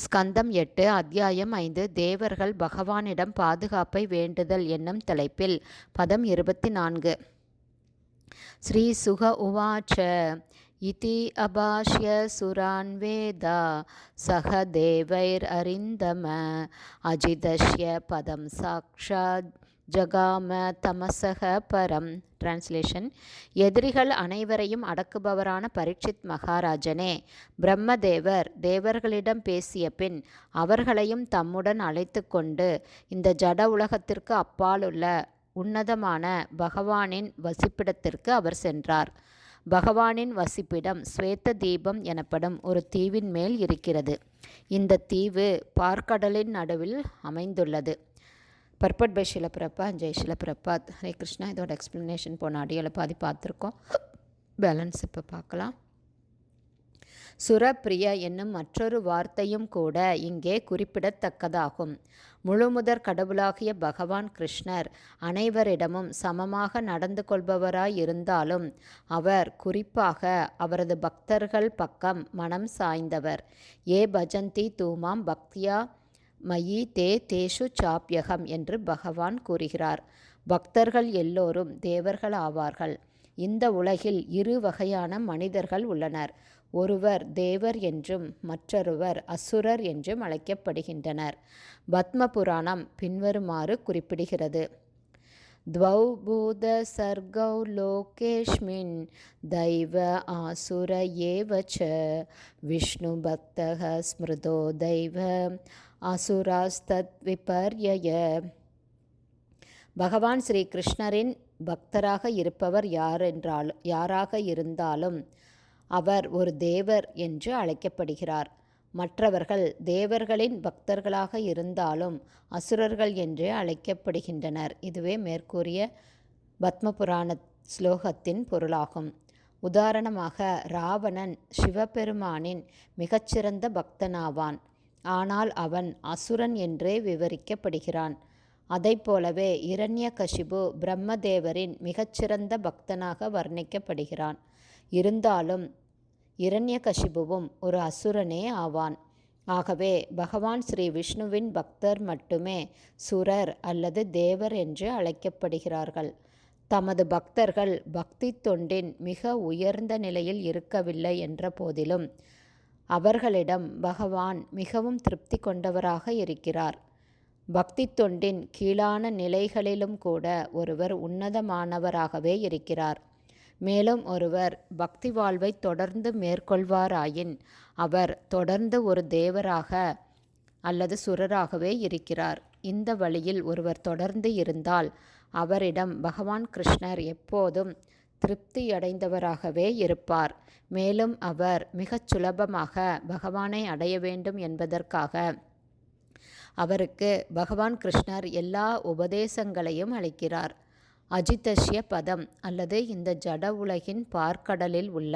ஸ்கந்தம் எட்டு அத்தியாயம் ஐந்து தேவர்கள் பகவானிடம் பாதுகாப்பை வேண்டுதல் என்னும் தலைப்பில் பதம் இருபத்தி நான்கு ஸ்ரீ சுக உவாச்ச இதி அபாஷ்ய சுரான் வேதா சக தேவைர் அரிந்தம அஜிதஷ்ய பதம் சாக்ஷாத் ஜகாம தமசக பரம். டிரான்ஸ்லேஷன் எதிரிகள் அனைவரையும் அடக்குபவரான பரீட்சித் மகாராஜனே பிரம்மதேவர் தேவர்களிடம் பேசிய பின் அவர்களையும் தம்முடன் அழைத்து கொண்டு இந்த ஜட உலகத்திற்கு அப்பாலுள்ள உன்னதமான பகவானின் வசிப்பிடத்திற்கு அவர் சென்றார். பகவானின் வசிப்பிடம் ஸ்வேத்த தீபம் எனப்படும் ஒரு தீவின் மேல் இருக்கிறது. இந்த தீவு பார்க்கடலின் நடுவில் அமைந்துள்ளது. பர்பட் பை ஷிலப்பிரப்பா ஜெய் ஷிலப்பிரப்பாத் ஹரே கிருஷ்ணா. இதோட எக்ஸ்ப்ளனேஷன் போன அடியில் பாதி பார்த்துருக்கோம். பேலன்ஸ் இப்போ பார்க்கலாம். சுரப்பிரிய என்னும் மற்றொரு வார்த்தையும் கூட இங்கே குறிப்பிடத்தக்கதாகும். முழுமுதற் கடவுளாகிய பகவான் கிருஷ்ணர் அனைவரிடமும் சமமாக நடந்து கொள்பவராயிருந்தாலும் அவர் குறிப்பாக அவரது பக்தர்கள் பக்கம் மனம் சாய்ந்தவர். ஏ பஜந்தி தூமாம் பக்தியா மயி தே தேஷு சாப்பியகம் என்று பகவான் கூறுகிறார் பக்தர்கள் எல்லோரும் தேவர்கள் ஆவார்கள் இந்த உலகில் இரு வகையான மனிதர்கள் உள்ளனர் ஒருவர் தேவர் என்றும் மற்றொருவர் அசுரர் என்றும் அழைக்கப்படுகின்றனர் பத்ம புராணம் பின்வருமாறு குறிப்பிடுகிறது द्वौ भूतसर्गौ लोकेऽस्मिन् दैव आसुर एव च विष्णुभक्तः स्मृतो दैव அசுராஸ்தத்விபர்யய பகவான் ஸ்ரீ கிருஷ்ணரின் பக்தராக இருப்பவர் யார் யாராக இருந்தாலும் அவர் ஒரு தேவர் என்று அழைக்கப்படுகிறார். மற்றவர்கள் தேவர்களின் பக்தர்களாக இருந்தாலும் அசுரர்கள் என்று அழைக்கப்படுகின்றனர். இதுவே மேற்கூறிய பத்ம புராண ஸ்லோகத்தின் பொருளாகும். உதாரணமாக ராவணன் சிவபெருமானின் மிகச்சிறந்த பக்தனாவான். ஆனால் அவன் அசுரன் என்றே விவரிக்கப்படுகிறான். போலவே இரண்ய கஷிபு பிரம்மதேவரின் மிகச்சிறந்த பக்தனாக வர்ணிக்கப்படுகிறான். இருந்தாலும் இரண்யகசிபுவும் ஒரு அசுரனே ஆவான். ஆகவே பகவான் ஸ்ரீ விஷ்ணுவின் பக்தர் மட்டுமே சுரர் அல்லது தேவர் என்று அழைக்கப்படுகிறார்கள். தமது பக்தர்கள் பக்தி தொண்டின் மிக உயர்ந்த நிலையில் இருக்கவில்லை என்ற போதிலும் அவர்களிடம் பகவான் மிகவும் திருப்தி கொண்டவராக இருக்கிறார். பக்தி தொண்டின் கீழான நிலைகளிலும் கூட ஒருவர் உன்னதமானவராகவே இருக்கிறார். மேலும் ஒருவர் பக்தி வாழ்வை தொடர்ந்து மேற்கொள்வாராயின் அவர் தொடர்ந்து ஒரு தேவராக அல்லது சுரராகவே இருக்கிறார். இந்த வழியில் ஒருவர் தொடர்ந்து இருந்தால் அவரிடம் பகவான் கிருஷ்ணர் எப்போதும் திருப்தியடைந்தவராகவே இருப்பார். மேலும் அவர் மிகச் சுலபமாக பகவானை அடைய வேண்டும் என்பதற்காக அவருக்கு பகவான் கிருஷ்ணர் எல்லா உபதேசங்களையும் அளிக்கிறார். அஜிதஷ்ய பதம் அல்லது இந்த ஜட உலகின் பார்க்கடலில் உள்ள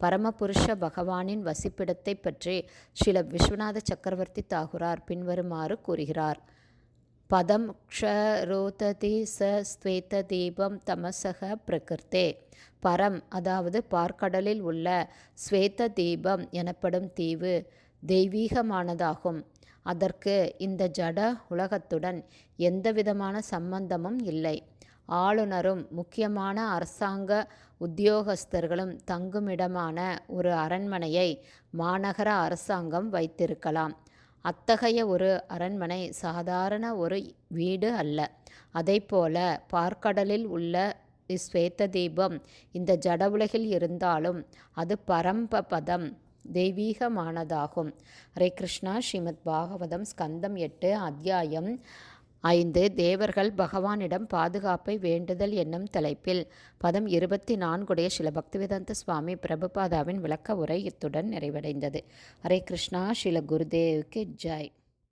பரமபுருஷ பகவானின் வசிப்பிடத்தை பற்றி ஸ்ரீல விஸ்வநாத சக்கரவர்த்தி தாகுரார் பின்வருமாறு கூறுகிறார். பதம் க்ஷரோததி ச ஸ்வேத தீபம் தமசக பிரகிருத்தே. பரம் அதாவது பார்க்கடலில் உள்ள ஸ்வேத தீபம் எனப்படும் தீவு தெய்வீகமானதாகும். அதற்கு இந்த ஜட உலகத்துடன் எந்தவிதமான சம்பந்தமும் இல்லை. ஆளுநரும் முக்கியமான அரசாங்க உத்தியோகஸ்தர்களும் தங்குமிடமான ஒரு அரண்மனையை மாநகர அரசாங்கம் வைத்திருக்கலாம். அத்தகைய ஒரு அரண்மனை சாதாரண ஒரு வீடு அல்ல. போல பார்க்கடலில் உள்ள ஸ்வேத்த தீபம் இந்த ஜட உலகில் இருந்தாலும் அது பரம்பபதம் தெய்வீகமானதாகும். ஹரே கிருஷ்ணா. ஸ்ரீமத் பாகவதம் ஸ்கந்தம் எட்டு அத்தியாயம் ஐந்து தேவர்கள் பகவானிடம் பாதுகாப்பை வேண்டுதல் என்னும் தலைப்பில் பதம் இருபத்தி நான்குடைய சில பக்திவேதாந்த சுவாமி பிரபுபாதாவின் விளக்க உரை இத்துடன் நிறைவடைந்தது. ஹரே கிருஷ்ணா ஸ்ரீல குருதேவுக்கு ஜெய்.